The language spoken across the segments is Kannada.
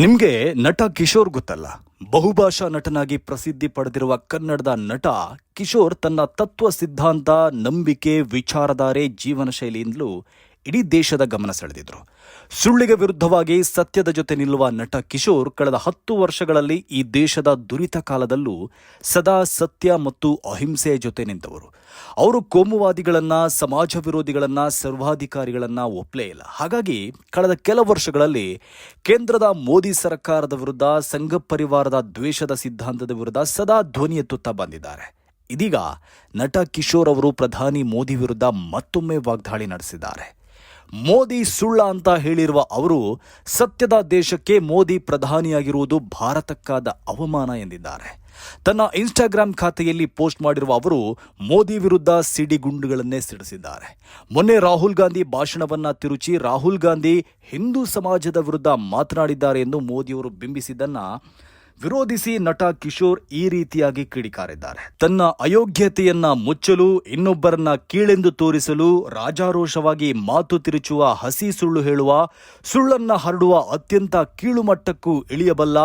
ನಿಮ್ಗೆ ನಟ ಕಿಶೋರ್ ಗೊತ್ತಲ್ಲ? ಬಹುಭಾಷಾ ನಟನಾಗಿ ಪ್ರಸಿದ್ಧಿ ಪಡೆದಿರುವ ಕನ್ನಡದ ನಟ ಕಿಶೋರ್ ತನ್ನ ತತ್ವ ಸಿದ್ಧಾಂತ, ನಂಬಿಕೆ, ವಿಚಾರಧಾರೆ ಜೀವನ ಶೈಲಿಯಿಂದಲೂ ಇಡೀ ದೇಶದ ಗಮನ ಸೆಳೆದಿದ್ರು. ಸುಳ್ಳಿಗೆ ವಿರುದ್ಧವಾಗಿ ಸತ್ಯದ ಜೊತೆ ನಿಲ್ಲುವ ನಟ ಕಿಶೋರ್ ಕಳೆದ ಹತ್ತು ವರ್ಷಗಳಲ್ಲಿ ಈ ದೇಶದ ದುರಿತ ಕಾಲದಲ್ಲೂ ಸದಾ ಸತ್ಯ ಮತ್ತು ಅಹಿಂಸೆಯ ಜೊತೆ ನಿಂತವರು. ಅವರು ಕೋಮುವಾದಿಗಳನ್ನ, ಸಮಾಜ ವಿರೋಧಿಗಳನ್ನ, ಸರ್ವಾಧಿಕಾರಿಗಳನ್ನ ಒಪ್ಪಲೇ ಇಲ್ಲ. ಹಾಗಾಗಿ ಕಳೆದ ಕೆಲ ವರ್ಷಗಳಲ್ಲಿ ಕೇಂದ್ರದ ಮೋದಿ ಸರ್ಕಾರದ ವಿರುದ್ಧ, ಸಂಘ ಪರಿವಾರದ ದ್ವೇಷದ ಸಿದ್ಧಾಂತದ ವಿರುದ್ಧ ಸದಾ ಧ್ವನಿ ಎತ್ತುತ್ತಾ ಬಂದಿದ್ದಾರೆ. ಇದೀಗ ನಟ ಕಿಶೋರ್ ಅವರು ಪ್ರಧಾನಿ ಮೋದಿ ವಿರುದ್ಧ ಮತ್ತೊಮ್ಮೆ ವಾಗ್ದಾಳಿ ನಡೆಸಿದ್ದಾರೆ. ಮೋದಿ ಸುಳ್ಳ ಅಂತ ಹೇಳಿರುವ ಅವರು ಸತ್ಯದ ದೇಶಕ್ಕೆ ಮೋದಿ ಪ್ರಧಾನಿಯಾಗಿರುವುದು ಭಾರತಕ್ಕಾದ ಅವಮಾನ ಎಂದಿದ್ದಾರೆ. ತನ್ನ ಇನ್ಸ್ಟಾಗ್ರಾಂ ಖಾತೆಯಲ್ಲಿ ಪೋಸ್ಟ್ ಮಾಡಿರುವ ಅವರು ಮೋದಿ ವಿರುದ್ಧ ಸಿಡಿಗುಂಡುಗಳನ್ನೇ ಸಿಡಿಸಿದ್ದಾರೆ. ಮೊನ್ನೆ ರಾಹುಲ್ ಗಾಂಧಿ ಭಾಷಣವನ್ನ ತಿರುಚಿ ರಾಹುಲ್ ಗಾಂಧಿ ಹಿಂದೂ ಸಮಾಜದ ವಿರುದ್ಧ ಮಾತನಾಡಿದ್ದಾರೆ ಎಂದು ಮೋದಿಯವರು ಬಿಂಬಿಸಿದ್ದನ್ನ ವಿರೋಧಿಸಿ ನಟ ಕಿಶೋರ್ ಈ ರೀತಿಯಾಗಿ ಕಿಡಿಕಾರಿದ್ದಾರೆ. ತನ್ನ ಅಯೋಗ್ಯತೆಯನ್ನ ಮುಚ್ಚಲು, ಇನ್ನೊಬ್ಬರನ್ನ ಕೀಳೆಂದು ತೋರಿಸಲು, ರಾಜಾರೋಷವಾಗಿ ಮಾತು ತಿರುಚುವ, ಹಸಿ ಸುಳ್ಳು ಹೇಳುವ, ಸುಳ್ಳನ್ನ ಹರಡುವ ಅತ್ಯಂತ ಕೀಳುಮಟ್ಟಕ್ಕೂ ಇಳಿಯಬಲ್ಲ,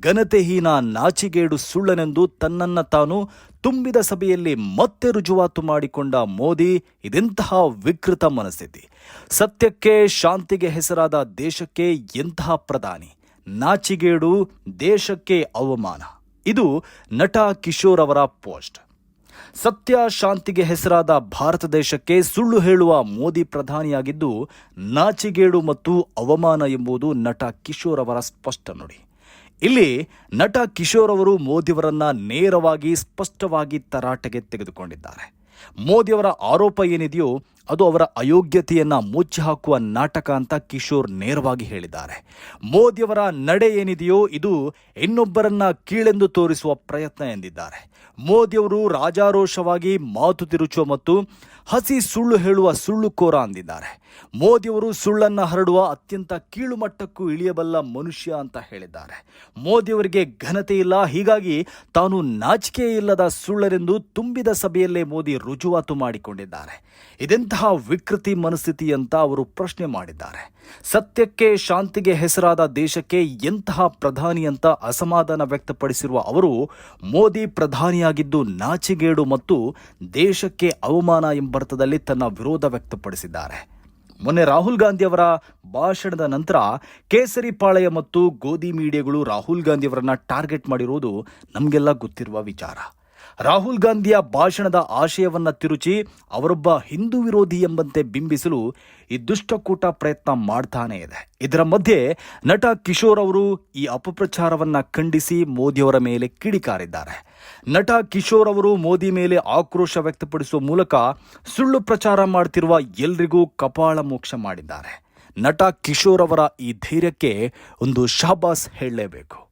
ಘನತೆಹೀನ ನಾಚಿಗೇಡು ಸುಳ್ಳನೆಂದು ತನ್ನನ್ನ ತಾನು ತುಂಬಿದ ಸಭೆಯಲ್ಲಿ ಮತ್ತೆ ರುಜುವಾತು ಮಾಡಿಕೊಂಡ ಮೋದಿ ಇದೆಂತಹ ವಿಕೃತ ಮನಸ್ಥಿತಿ. ಸತ್ಯಕ್ಕೆ, ಶಾಂತಿಗೆ ಹೆಸರಾದ ದೇಶಕ್ಕೆ ಎಂತಹ ಪ್ರಧಾನಿ? ನಾಚಿಗೇಡು ದೇಶಕ್ಕೆ ಅವಮಾನ. ಇದು ನಟ ಕಿಶೋರ್ ಅವರ ಪೋಸ್ಟ್. ಸತ್ಯ ಶಾಂತಿಗೆ ಹೆಸರಾದ ಭಾರತ ದೇಶಕ್ಕೆ ಸುಳ್ಳು ಹೇಳುವ ಮೋದಿ ಪ್ರಧಾನಿಯಾಗಿದ್ದು, ನಾಚಿಗೇಡು ಮತ್ತು ಅವಮಾನ ಎಂಬುದು ನಟ ಕಿಶೋರ್ ಅವರ ಸ್ಪಷ್ಟ ನುಡಿ. ಇಲ್ಲಿ ನಟ ಕಿಶೋರ್ ಅವರು ಮೋದಿಯವರನ್ನ ನೇರವಾಗಿ ಸ್ಪಷ್ಟವಾಗಿ ತರಾಟೆಗೆ ತೆಗೆದುಕೊಂಡಿದ್ದಾರೆ. ಮೋದಿಯವರ ಆರೋಪ ಏನಿದೆಯೋ ಅದು ಅವರ ಅಯೋಗ್ಯತೆಯನ್ನು ಮುಚ್ಚಿ ಹಾಕುವ ನಾಟಕ ಅಂತ ಕಿಶೋರ್ ನೇರವಾಗಿ ಹೇಳಿದ್ದಾರೆ. ಮೋದಿಯವರ ನಡೆ ಏನಿದೆಯೋ ಇದು ಇನ್ನೊಬ್ಬರನ್ನ ಕೀಳೆಂದು ತೋರಿಸುವ ಪ್ರಯತ್ನ ಎಂದಿದ್ದಾರೆ. ಮೋದಿಯವರು ರಾಜಾರೋಷವಾಗಿ ಮಾತು ತಿರುಚುವ ಮತ್ತು ಹಸಿ ಸುಳ್ಳು ಹೇಳುವ ಸುಳ್ಳುಕೋರ ಅಂದಿದ್ದಾರೆ. ಮೋದಿಯವರು ಸುಳ್ಳನ್ನು ಹರಡುವ ಅತ್ಯಂತ ಕೀಳು ಮಟ್ಟಕ್ಕೂ ಇಳಿಯಬಲ್ಲ ಮನುಷ್ಯ ಅಂತ ಹೇಳಿದ್ದಾರೆ. ಮೋದಿಯವರಿಗೆ ಘನತೆ ಇಲ್ಲ, ಹೀಗಾಗಿ ತಾನು ನಾಚಿಕೆ ಇಲ್ಲದ ಸುಳ್ಳರೆಂದು ತುಂಬಿದ ಸಭೆಯಲ್ಲೇ ಮೋದಿ ರುಜುವಾತು ಮಾಡಿಕೊಂಡಿದ್ದಾರೆ. ಇದೆಂತಹ ವಿಕೃತಿ ಮನಸ್ಥಿತಿ ಅಂತ ಅವರು ಪ್ರಶ್ನೆ ಮಾಡಿದ್ದಾರೆ. ಸತ್ಯಕ್ಕೆ, ಶಾಂತಿಗೆ ಹೆಸರಾದ ದೇಶಕ್ಕೆ ಎಂತಹ ಪ್ರಧಾನಿ ಅಂತ ಅಸಮಾಧಾನ ವ್ಯಕ್ತಪಡಿಸಿರುವ ಅವರು, ಮೋದಿ ಪ್ರಧಾನಿಯಾಗಿದ್ದು ನಾಚಿಗೇಡು ಮತ್ತು ದೇಶಕ್ಕೆ ಅವಮಾನ ಎಂಬರ್ಥದಲ್ಲಿ ತನ್ನ ವಿರೋಧ ವ್ಯಕ್ತಪಡಿಸಿದ್ದಾರೆ. ಮೊನ್ನೆ ರಾಹುಲ್ ಗಾಂಧಿ ಅವರ ಭಾಷಣದ ನಂತರ ಕೇಸರಿ ಪಾಳೆಯ ಮತ್ತು ಗೋಧಿ ಮೀಡಿಯಾಗಳು ರಾಹುಲ್ ಗಾಂಧಿ ಅವರನ್ನ ಟಾರ್ಗೆಟ್ ಮಾಡಿರುವುದು ನಮಗೆಲ್ಲ ಗೊತ್ತಿರುವ ವಿಚಾರ. ರಾಹುಲ್ ಗಾಂಧಿಯ ಭಾಷಣದ ಆಶಯವನ್ನ ತಿರುಚಿ ಅವರೊಬ್ಬ ಹಿಂದೂ ವಿರೋಧಿ ಎಂಬಂತೆ ಬಿಂಬಿಸಲು ಈ ದುಷ್ಟಕೂಟ ಪ್ರಯತ್ನ ಮಾಡ್ತಾನೆ ಇದೆ. ಇದರ ಮಧ್ಯೆ ನಟ ಕಿಶೋರ್ ಅವರು ಈ ಅಪಪ್ರಚಾರವನ್ನ ಖಂಡಿಸಿ ಮೋದಿಯವರ ಮೇಲೆ ಕಿಡಿಕಾರಿದ್ದಾರೆ. ನಟ ಕಿಶೋರ್ ಅವರು ಮೋದಿ ಮೇಲೆ ಆಕ್ರೋಶ ವ್ಯಕ್ತಪಡಿಸುವ ಮೂಲಕ ಸುಳ್ಳು ಪ್ರಚಾರ ಮಾಡ್ತಿರುವ ಎಲ್ರಿಗೂ ಕಪಾಳ ಮೋಕ್ಷ ಮಾಡಿದ್ದಾರೆ. ನಟ ಕಿಶೋರ್ ಅವರ ಈ ಧೈರ್ಯಕ್ಕೆ ಒಂದು ಶಾಬಾಸ್ ಹೇಳಲೇಬೇಕು.